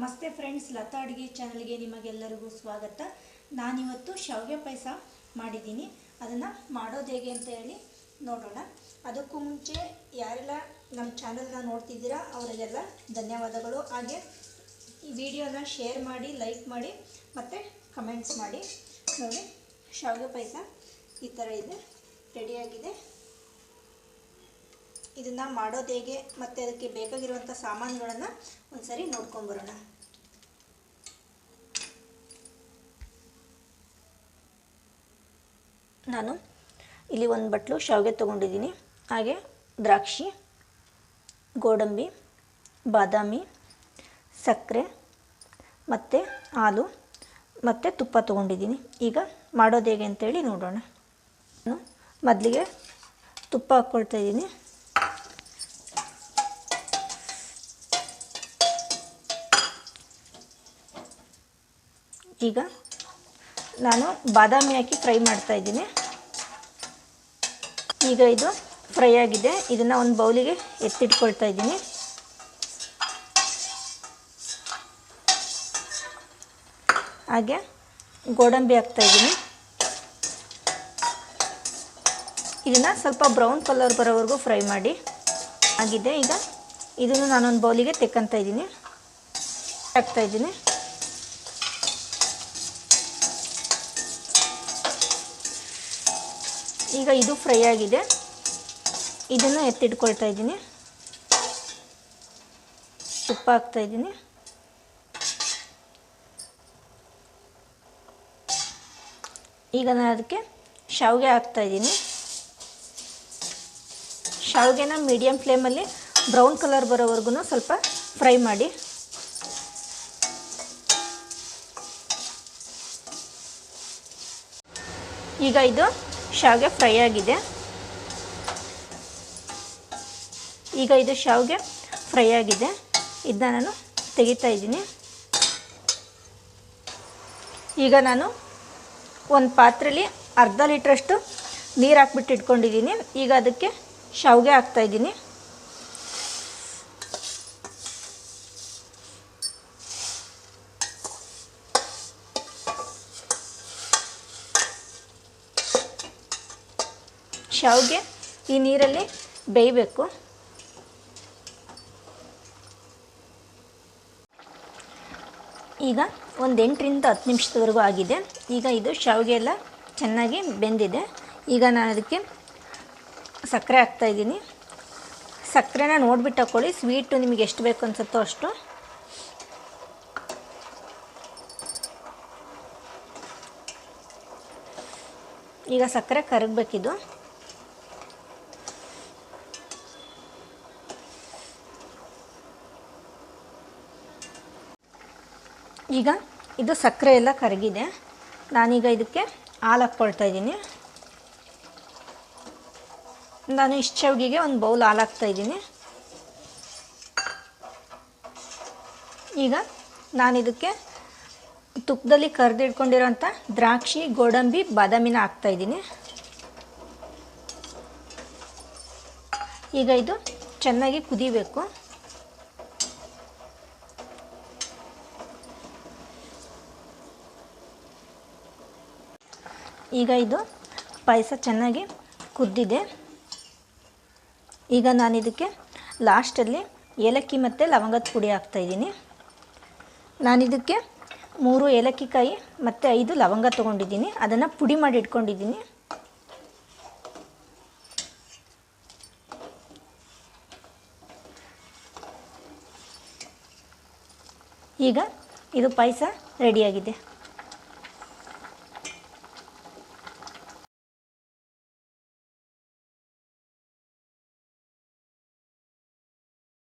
ನಮಸ್ತೆ ಫ್ರೆಂಡ್ಸ್, ಲತಾ ಅಡುಗೆ ಚಾನಲ್ಗೆ ನಿಮಗೆಲ್ಲರಿಗೂ ಸ್ವಾಗತ. ನಾನಿವತ್ತು ಶಾವಿಗೆ ಪಾಯಸ ಮಾಡಿದ್ದೀನಿ. ಅದನ್ನು ಮಾಡೋದು ಹೇಗೆ ಅಂತ ಹೇಳಿ ನೋಡೋಣ. ಅದಕ್ಕೂ ಮುಂಚೆ ಯಾರೆಲ್ಲ ನಮ್ಮ ಚಾನಲ್ನ ನೋಡ್ತಿದ್ದೀರಾ, ಅವರಿಗೆಲ್ಲ ಧನ್ಯವಾದಗಳು. ಹಾಗೆ ಈ ವಿಡಿಯೋನ ಶೇರ್ ಮಾಡಿ, ಲೈಕ್ ಮಾಡಿ, ಮತ್ತು ಕಮೆಂಟ್ಸ್ ಮಾಡಿ. ನೋಡಿ, ಶಾವಿಗೆ ಪಾಯಸ ಈ ಥರ ಇದೆ. ರೆಡಿಯಾಗಿದೆ ಇದನ್ನು ಮಾಡೋದು ಹೇಗೆ, ಮತ್ತು ಅದಕ್ಕೆ ಬೇಕಾಗಿರುವಂಥ ಸಾಮಾನುಗಳನ್ನು ಒಂದ್ಸರಿ ನೋಡ್ಕೊಂಬರೋಣ ನಾನು ಇಲ್ಲಿ ಒಂದು ಬಟ್ಲು ಶಾವಿಗೆ ತೊಗೊಂಡಿದ್ದೀನಿ. ಹಾಗೆ ದ್ರಾಕ್ಷಿ, ಗೋಡಂಬಿ, ಬಾದಾಮಿ, ಸಕ್ಕರೆ, ಮತ್ತು ಹಾಲು, ಮತ್ತು ತುಪ್ಪ ತೊಗೊಂಡಿದ್ದೀನಿ. ಈಗ ಮಾಡೋದು ಹೇಗೆ ಅಂತೇಳಿ ನೋಡೋಣ. ಮೊದಲಿಗೆ ತುಪ್ಪ ಹಾಕ್ಕೊಳ್ತಾ ಇದ್ದೀನಿ. ಈಗ ನಾನು ಬಾದಾಮಿ ಹಾಕಿ ಫ್ರೈ ಮಾಡ್ತಾ ಇದ್ದೀನಿ. ಈಗ ಇದು ಫ್ರೈ ಆಗಿದೆ. ಇದನ್ನು ಒಂದು ಬೌಲಿಗೆ ಎತ್ತಿಟ್ಕೊಳ್ತಾ ಇದ್ದೀನಿ. ಹಾಗೆ ಗೋಡಂಬಿ ಹಾಕ್ತಾ ಇದ್ದೀನಿ. ಇದನ್ನು ಸ್ವಲ್ಪ ಬ್ರೌನ್ ಕಲರ್ ಬರೋವರೆಗೂ ಫ್ರೈ ಮಾಡಿ. ಆಗಿದೆ. ಈಗ ಇದನ್ನು ನಾನೊಂದು ಬೌಲಿಗೆ ತೆಕ್ಕಂತ ಇದ್ದೀನಿ. ಹಾಕ್ತಾ ಇದ್ದೀನಿ. ಈಗ ಇದು ಫ್ರೈ ಆಗಿದೆ. ಇದನ್ನು ಎತ್ತಿಟ್ಕೊಳ್ತಾ ಇದ್ದೀನಿ. ತುಪ್ಪ ಹಾಕ್ತಾ ಇದ್ದೀನಿ. ಈಗ ನಾನು ಅದಕ್ಕೆ ಶಾವಿಗೆ ಹಾಕ್ತಾ ಇದ್ದೀನಿ. ಶಾವಿಗೆನ ಮೀಡಿಯಮ್ ಫ್ಲೇಮಲ್ಲಿ ಬ್ರೌನ್ ಕಲರ್ ಬರೋವರೆಗೂ ಸ್ವಲ್ಪ ಫ್ರೈ ಮಾಡಿ. ಈಗ ಇದು ಶಾವಿಗೆ ಫ್ರೈ ಆಗಿದೆ. ಈಗ ಇದು ಶಾವಿಗೆ ಫ್ರೈ ಆಗಿದೆ. ಇದನ್ನ ನಾನು ತೆಗಿತಾ ಇದ್ದೀನಿ. ಈಗ ನಾನು ಒಂದು ಪಾತ್ರೆಯಲ್ಲಿ ಅರ್ಧ ಲೀಟ್ರಷ್ಟು ನೀರು ಹಾಕ್ಬಿಟ್ಟು ಇಟ್ಕೊಂಡಿದ್ದೀನಿ. ಈಗ ಅದಕ್ಕೆ ಶಾವಿಗೆ ಹಾಕ್ತಾ ಶಾವಿಗೆ ಈ ನೀರಲ್ಲಿ ಬೇಯಬೇಕು. ಈಗ ಒಂದು ಎಂಟರಿಂದ ಹತ್ತು ನಿಮಿಷದವರೆಗೂ ಆಗಿದೆ. ಈಗ ಇದು ಶಾವಿಗೆ ಎಲ್ಲ ಚೆನ್ನಾಗಿ ಬೆಂದಿದೆ. ಈಗ ನಾನು ಅದಕ್ಕೆ ಸಕ್ಕರೆ ಹಾಕ್ತಾಯಿದ್ದೀನಿ ಸಕ್ಕರೆನ ನೋಡಿಬಿಟ್ಟು ಹಾಕ್ಕೊಳ್ಳಿ ಸ್ವೀಟು ನಿಮಗೆ ಎಷ್ಟು ಬೇಕು ಅನ್ಸುತ್ತೋ ಅಷ್ಟು. ಈಗ ಸಕ್ಕರೆ ಕರಗಬೇಕಿದು. ಈಗ ಇದು ಸಕ್ಕರೆ ಎಲ್ಲ ಕರಗಿದೆ. ನಾನೀಗ ಇದಕ್ಕೆ ಹಾಲು ಹಾಕ್ಕೊಳ್ತಾ ಇದ್ದೀನಿ. ನಾನು ಇಷ್ಟು ಶಾವಿಗೆಗೆ ಒಂದು ಬೌಲ್ ಹಾಲು ಹಾಕ್ತಾ ಇದ್ದೀನಿ. ಈಗ ನಾನು ಇದಕ್ಕೆ ತುಪ್ಪದಲ್ಲಿ ಕರೆದಿಟ್ಕೊಂಡಿರೋಂಥ ದ್ರಾಕ್ಷಿ, ಗೋಡಂಬಿ, ಬಾದಾಮಿನ ಹಾಕ್ತಾ ಇದ್ದೀನಿ. ಈಗ ಇದು ಚೆನ್ನಾಗಿ ಕುದಿಬೇಕು. ಈಗ ಇದು ಪಾಯಸ ಚೆನ್ನಾಗಿ ಕುದ್ದಿದೆ. ಈಗ ನಾನು ಇದಕ್ಕೆ ಲಾಸ್ಟಲ್ಲಿ ಏಲಕ್ಕಿ ಮತ್ತು ಲವಂಗದ ಪುಡಿ ಹಾಕ್ತಾಯಿದ್ದೀನಿ ನಾನಿದಕ್ಕೆ ಮೂರು ಏಲಕ್ಕಿ ಕಾಯಿ ಮತ್ತು ಐದು ಲವಂಗ ತೊಗೊಂಡಿದ್ದೀನಿ. ಅದನ್ನು ಪುಡಿ ಮಾಡಿ ಇಟ್ಕೊಂಡಿದ್ದೀನಿ. ಈಗ ಇದು ಪಾಯಸ ರೆಡಿಯಾಗಿದೆ